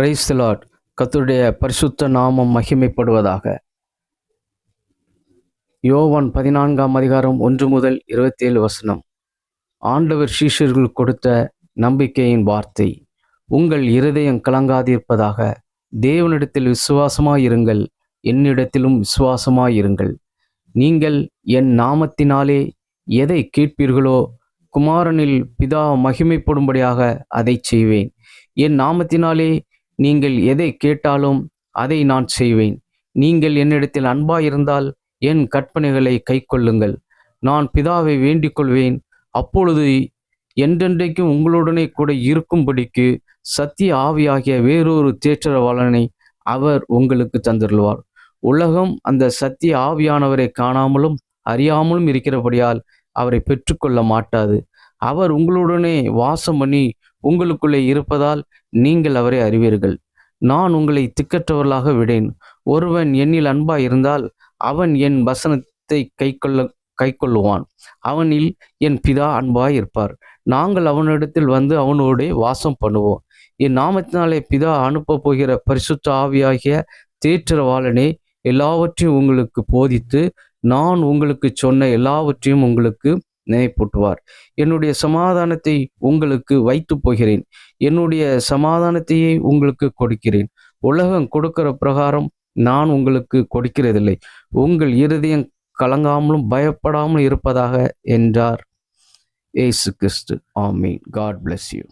Price Lord பரிசுத்த நாமம் மகிமைப்படுவதாக. யோவான் பதினான்காம் அதிகாரம் ஒன்று முதல் இருபத்தேழு வசனம். ஆண்டவர் சீஷர்கள் கொடுத்த நம்பிக்கையின் வார்த்தை. உங்கள் இருதயம் கலங்காதிருப்பதாக. தேவனிடத்தில் விசுவாசமாயிருங்கள். என்னிடத்திலும் விசுவாசமாயிருங்கள். நீங்கள் என் நாமத்தினாலே எதை கேட்பீர்களோ குமாரனில் பிதா மகிமைப்படும்படியாக அதை செய்வேன். என் நாமத்தினாலே நீங்கள் எதை கேட்டாலும் அதை நான் செய்வேன். நீங்கள் என்னிடத்தில் அன்பாயிருந்தால் என் கற்பனைகளை கைக்கொள்ளுங்கள். நான் பிதாவை வேண்டிக் கொள்வேன் அப்பொழுது என்றென்றைக்கும் உங்களுடனே கூட இருக்கும்படிக்கு சத்திய ஆவியாகிய வேறொரு தேற்றரவாளனை அவர் உங்களுக்கு தந்துள்ளார் உலகம் அந்த சத்திய ஆவியானவரை காணாமலும் அறியாமலும் இருக்கிறபடியால் அவரை பெற்றுக்கொள்ள மாட்டாது. அவர் உங்களுடனே வாசம் பண்ணி உங்களுக்குள்ளே இருப்பதால் நீங்கள் அவரை அறிவீர்கள். நான் உங்களை திக்கற்றவர்களாக விடேன். ஒருவன் என்னில் அன்பா இருந்தால் அவன் என் வசனத்தை கைக்கொள்ள கைக்கொள்ளுவான். அவனில் என் பிதா அன்பாய் இருப்பார். நாங்கள் அவனிடத்தில் வந்து அவனோடே வாசம் பண்ணுவோம். என் நாமத்தினாலே பிதா அனுப்பப் போகிற பரிசுத்த ஆவியாகிய தேற்றவாளனே எல்லாவற்றையும் உங்களுக்கு போதித்து நான் உங்களுக்கு சொன்ன எல்லாவற்றையும் உங்களுக்கு நினைப்பூட்டுவார். என்னுடைய சமாதானத்தை உங்களுக்கு வைத்து போகிறேன். என்னுடைய சமாதானத்தையே உங்களுக்கு கொடுக்கிறேன். உலகம் கொடுக்கிற பிரகாரம் நான் உங்களுக்கு கொடுக்கிறதில்லை. உங்கள் இருதயம் கலங்காமலும் பயப்படாமலும் இருப்பதாக என்றார். ஏசு கிறிஸ்து. ஆமீன். God bless you